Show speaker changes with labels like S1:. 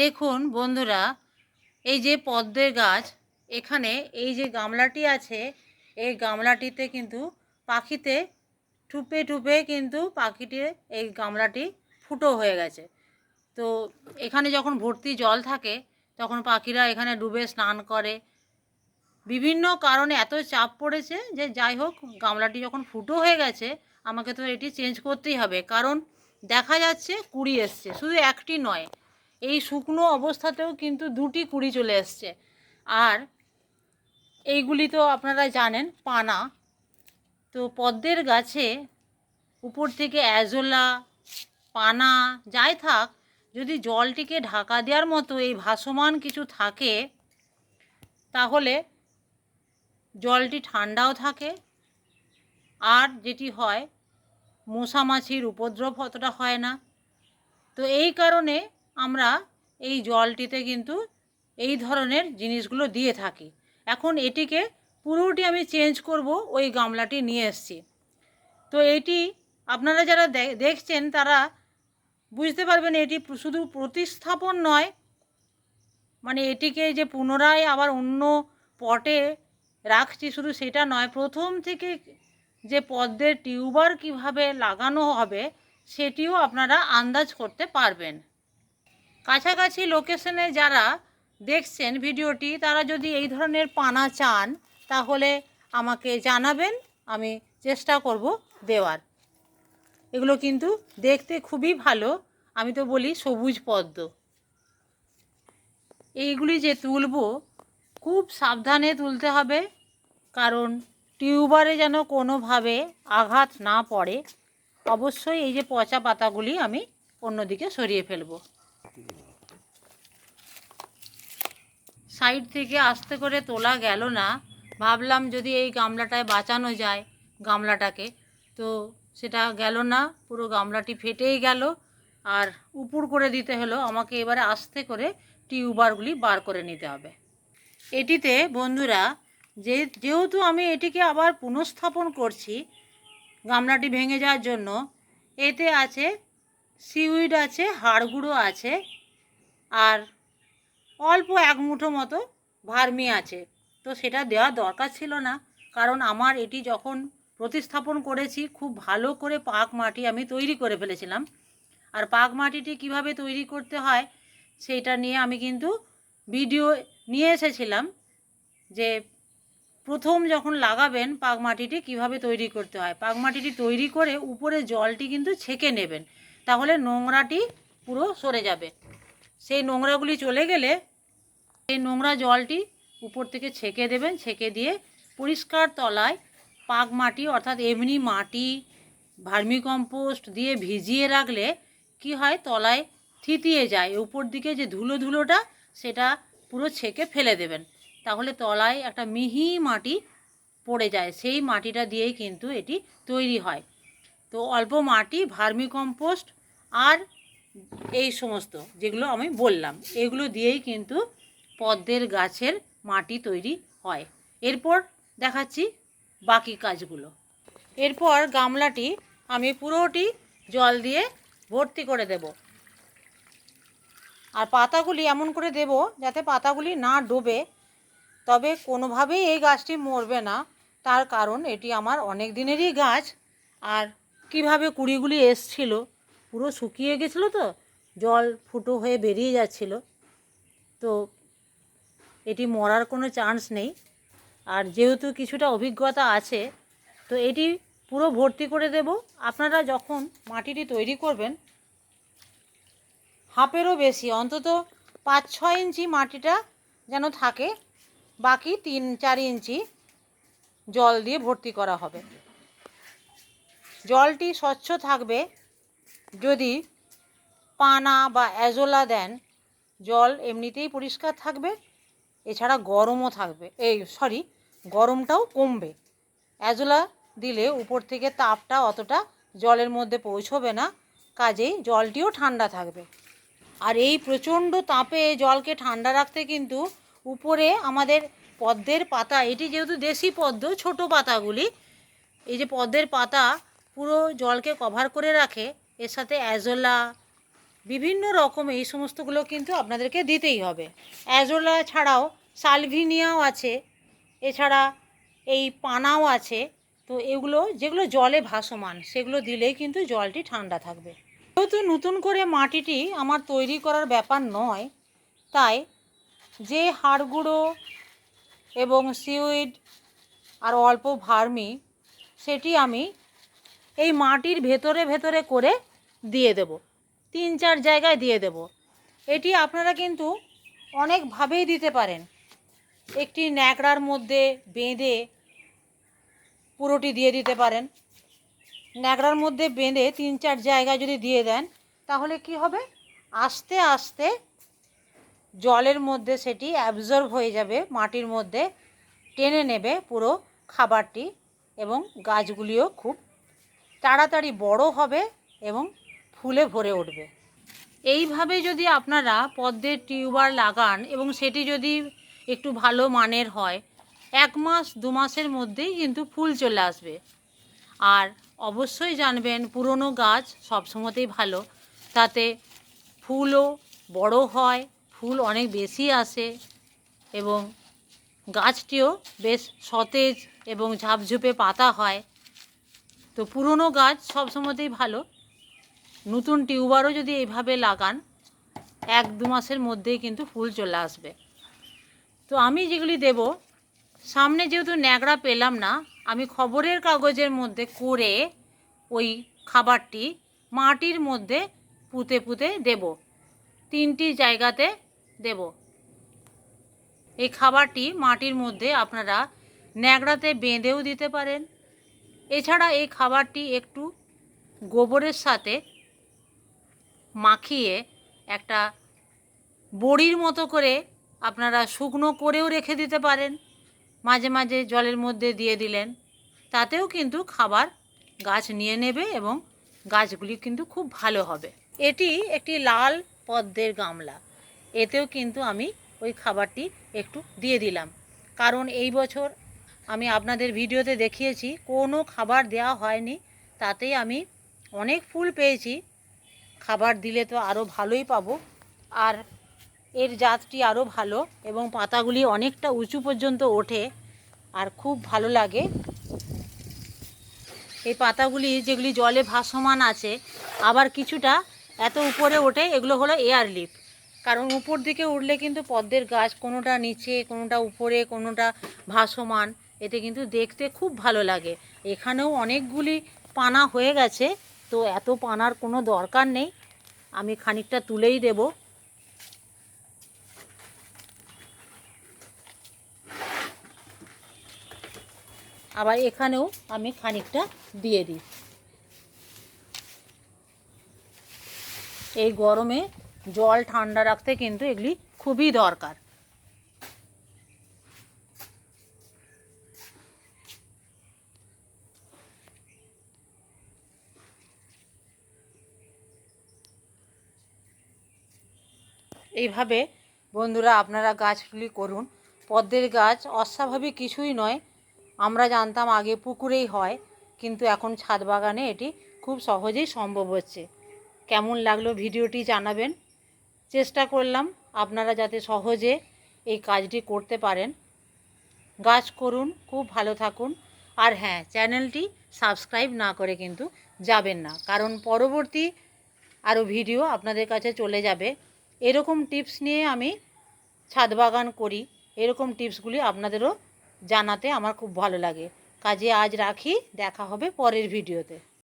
S1: দেখুন বন্ধুরা, এই যে পদ্মের গাছ, এখানে এই যে গামলাটি আছে, এই গামলাটিতে কিন্তু পাখিতে টুপে টুপে কিন্তু পাখিটির এই গামলাটি ফুটো হয়ে গেছে। তো এখানে যখন ভর্তি জল থাকে, তখন পাখিরা এখানে ডুবে স্নান করে। বিভিন্ন কারণে এত চাপ পড়েছে যে যাই হোক, গামলাটি যখন ফুটো হয়ে গেছে, আমাকে তো এটি চেঞ্জ করতেই হবে। কারণ দেখা যাচ্ছে কুড়ি এসছে, শুধু একটি নয় এই শুকনো অবস্থাতেও কিন্তু দুটি কুড়ি চলে এসছে। আর এইগুলি তো আপনারা জানেন, পানা। তো পদ্মের গাছে উপর থেকে অ্যাজোলা, পানা, যাই থাক, যদি জলটিকে ঢাকা দেওয়ার মতো এই ভাসমান কিছু থাকে, তাহলে জলটি ঠান্ডাও থাকে। আর যেটি হয়, মশা মাছির উপদ্রব অতটা হয় না। তো এই কারণে আমরা এই জলটিতে কিন্তু এই ধরনের জিনিসগুলো দিয়ে থাকি। এখন এটিকে পুরোটি আমি চেঞ্জ করব, ওই গামলাটি নিয়ে এসছি। তো এটি আপনারা যারা দেখছেন তারা বুঝতে পারবেন এটি শুধু প্রতিস্থাপন নয় মানে এটিকে যে পুনরায় আবার অন্য পটে রাখছি শুধু সেটা নয়, প্রথম থেকে যে পদ্মের টিউবার কীভাবে লাগানো হবে সেটিও আপনারা আন্দাজ করতে পারবেন। কাছাকাছি লোকেশনে যারা দেখছেন ভিডিওটি, তারা যদি এই ধরনের পানা চান, তাহলে আমাকে জানাবেন, আমি চেষ্টা করব দেওয়ার। এগুলো কিন্তু দেখতে খুবই ভালো, আমি তো বলি সবুজ পদ্ম। এইগুলি যে তুলব, খুব সাবধানে তুলতে হবে, কারণ টিউবারে যেন কোনোভাবে আঘাত না পড়ে, অবশ্যই এই যে পচা পাতাগুলি আমি অন্যদিকে সরিয়ে ফেলব। সাইড থেকে আস্তে করে তোলা গেল না। ভাবলাম যদি এই গামলাটায় বাঁচানো যায়, গামলাটাকে, তো সেটা গেল না, পুরো গামলাটি ফেটেই গেল। আর উপুর করে দিতে হলো, আমাকে এবারে আস্তে করে টিউবারগুলি বার করে নিতে হবে। এটিতে বন্ধুরা, যে, যেহেতু আমি এটিকে আবার পুনঃস্থাপন করছি গামলাটি ভেঙে যাওয়ার জন্য, এতে আছে সিউইড আছে, হাড়গুঁড়ো আছে, আর অল্প এক মুঠো মতো ভার্মি আছে। তো সেটা দেওয়া দরকার ছিল না, কারণ আমার এটি যখন প্রতিস্থাপন করেছি, খুব ভালো করে পাক মাটি আমি তৈরি করে ফেলেছিলাম। আর পাক মাটিটি কীভাবে তৈরি করতে হয় সেইটা নিয়ে আমি কিন্তু ভিডিও নিয়ে এসেছিলাম যে প্রথম যখন লাগাবেন পাক মাটিটি কীভাবে তৈরি করতে হয়, পাক মাটিটি তৈরি করে উপরে জলটি কিন্তু ছেঁকে নেবেন। তাহলে নোংরাটি পুরো সরে যাবে। সেই নোংরাগুলি চলে গেলে সেই নোংরা জলটি উপর থেকে ছেঁকে দেবেন, ছেঁকে দিয়ে পরিষ্কার তলায় পাক মাটি অর্থাৎ এমনি মাটি, ভার্মিকম্পোস্ট দিয়ে ভিজিয়ে রাখলে কি হয়? তলায় থিতিয়ে যায়। উপর দিকে যে ধুলো ধুলোটা, সেটা পুরো ছেঁকে ফেলে দেবেন। তাহলে তলায় একটা মিহি মাটি পড়ে যায়। সেই মাটিটা দিয়েই কিন্তু এটি তৈরি হয়। তো অল্প মাটি ভার্মিকম্পোস্ট আর এই সমস্ত যেগুলো আমি বললাম, এগুলো দিয়েই কিন্তু পদ্মের গাছের মাটি তৈরি হয়। এরপর দেখাচ্ছি বাকি কাজগুলো। এরপর গামলাটি আমি পুরোটি জল দিয়ে ভর্তি করে দেব। আর পাতাগুলি এমন করে দেব যাতে পাতাগুলি না ডোবে। তবে কোনোভাবেই এই গাছটি মরবে না, তার কারণ এটি আমার অনেক দিনেরই গাছ। আর কীভাবে কুড়িগুলি এসছিল? পুরো শুকিয়ে গেছিল তো? জল ফুটো হয়ে বেরিয়ে যাচ্ছিল। তো এটি মরার কোনো চান্স নেই। আর যেহেতু কিছুটা অভিজ্ঞতা আছে, তো এটি পুরো ভর্তি করে দেব। আপনারা যখন মাটিটি তৈরি করবেন, হাফেরও বেশি, অন্তত পাঁচ ছয় ইঞ্চি মাটিটা যেন থাকে, বাকি তিন চার ইঞ্চি জল দিয়ে ভর্তি করা হবে। জলটি স্বচ্ছ থাকবে যদি পানা বা অ্যাজোলা দেন, জল এমনিতেই পরিষ্কার থাকবে, এছাড়া গরমও থাকবে। এই সরি গরমটাও কমবে। অ্যাজোলা দিলে উপর থেকে তাপটা অতটা জলের মধ্যে পৌঁছবে না, কাজেই জলটিও ঠান্ডা থাকবে। আর এই প্রচণ্ড তাপে জলকে ঠান্ডা রাখতে কিন্তু উপরে আমাদের পদ্মের পাতা, এটি যেহেতু দেশি পদ্ম, ছোট পাতাগুলি, এই যে পদ্মের পাতা পুরো জলকে কভার করে রাখে, এর সাথে অ্যাজোলা বিভিন্ন রকম এই সমস্তগুলো কিন্তু আপনাদেরকে দিতেই হবে। অ্যাজোলা ছাড়াও সালভিনিয়াও আছে, এছাড়া এই পানাও আছে, তো এগুলো যেগুলো জলে ভাসমান, সেগুলো দিলেই কিন্তু জলটি ঠান্ডা থাকবে। যেহেতু নতুন করে মাটিটি আমার তৈরি করার ব্যাপার নয়, তাই যে হাড় গুঁড়ো এবং সিউইড আর অল্প ভার্মি, সেটি আমি এই মাটির ভেতরে ভেতরে করে দিয়ে দেব। তিন চার জায়গায় দিয়ে দেব। এটি আপনারা কিন্তু অনেকভাবেই দিতে পারেন। একটি ন্যাকড়ার মধ্যে বেঁধে পুরোটি দিয়ে দিতে পারেন। ন্যাকড়ার মধ্যে বেঁধে তিন চার জায়গায় যদি দিয়ে দেন, তাহলে কি হবে? আস্তে আস্তে জলের মধ্যে সেটি অ্যাবজর্ব হয়ে যাবে, মাটির মধ্যে টেনে নেবে পুরো খাবারটি এবং গাছগুলিও খুব তাড়াতাড়ি বড় হবে এবং ফুলে ভরে উঠবে। এইভাবে যদি আপনারা পদ্মের টিউবার লাগান এবং সেটি যদি একটু ভালো মানের হয়, এক মাস, দু মাসের মধ্যেই কিন্তু ফুল চলে আসবে। আর অবশ্যই জানবেন, পুরনো গাছ সবসময়তেই ভালো, তাতে ফুলও বড় হয়, ফুল অনেক বেশি আসে এবং গাছটিও বেশ সতেজ এবং ঝাপঝুপে পাতা হয়। তো পুরনো গাছ সব সময়তেই ভালো। নতুন টিউবারও যদি এইভাবে লাগান, এক দু মাসের মধ্যেই কিন্তু ফুল চলে আসবে। তো আমি যেগুলি দেব, সামনে যেহেতু ন্যাকড়া পেলাম না, আমি খবরের কাগজের মধ্যে করে ওই খাবারটি মাটির মধ্যে পুঁতে পুঁতে দেব। তিনটি জায়গাতে দেব। এই খাবারটি মাটির মধ্যে আপনারা ন্যাকড়াতে বেঁধেও দিতে পারেন এছাড়া এই খাবারটি একটু গোবরের সাথে মাখিয়ে একটা বড়ির মতো করে আপনারা শুকনো করেও রেখে দিতে পারেন। মাঝে মাঝে জলের মধ্যে দিয়ে দিলেন। তাতেও কিন্তু খাবার গাছ নিয়ে নেবে এবং গাছগুলি কিন্তু খুব ভালো হবে। এটি একটি লাল পদ্মের গামলা। এতেও কিন্তু আমি ওই খাবারটি একটু দিয়ে দিলাম। কারণ এই বছর আমি আপনাদের ভিডিওতে দেখিয়েছি, কোনো খাবার দেওয়া হয়নি, তাতেই আমি অনেক ফুল পেয়েছি। খাবার দিলে তো আরও ভালোই পাবো। আর এর জাতটি আরও ভালো এবং পাতাগুলি অনেকটা উঁচু পর্যন্ত ওঠে আর খুব ভালো লাগে। এই পাতাগুলি যেগুলি জলে ভাসমান আছে, আবার কিছুটা এত উপরে ওঠে, এগুলো হলো এয়ার লিফ কারণ উপর দিকে উঠলে কিন্তু পদ্মের গাছ কোনোটা নিচে, কোনোটা উপরে, কোনোটা ভাসমান। এতে কিন্তু দেখতে খুব ভালো লাগে। এখানেও অনেকগুলি পানা হয়ে গেছে, তো এত পানার কোনো দরকার নেই। আমি খানিকটা তুলেই দেব। আবার এখানেও আমি খানিকটা দিয়ে দিই। এই গরমে জল ঠান্ডা রাখতে কিন্তু এগুলি খুবই দরকার। এইভাবে বন্ধুরা আপনারা গাছগুলি করুন। পদ্মের গাছ অস্বাভাবিক কিছুই নয়। আমরা জানতাম আগে পুকুরেই হয়, কিন্তু এখন ছাদ বাগানে এটি খুব সহজেই সম্ভব হচ্ছে। কেমন লাগল ভিডিওটি জানাবেন। চেষ্টা করলাম আপনারা যাতে সহজে এই কাজটি করতে পারেন। গাছ করুন, খুব ভালো থাকুন। আর হ্যাঁ চ্যানেলটি সাবস্ক্রাইব না করে কিন্তু যাবেন না, কারণ পরবর্তী আরও ভিডিও আপনাদের কাছে চলে যাবে। এরকম টিপস নিয়ে আমি ছাদ বাগান করি। এরকম টিপসগুলি আপনাদেরও জানাতে আমার খুব ভালো লাগে। কাজে আজ রাখি, দেখা হবে পরের ভিডিওতে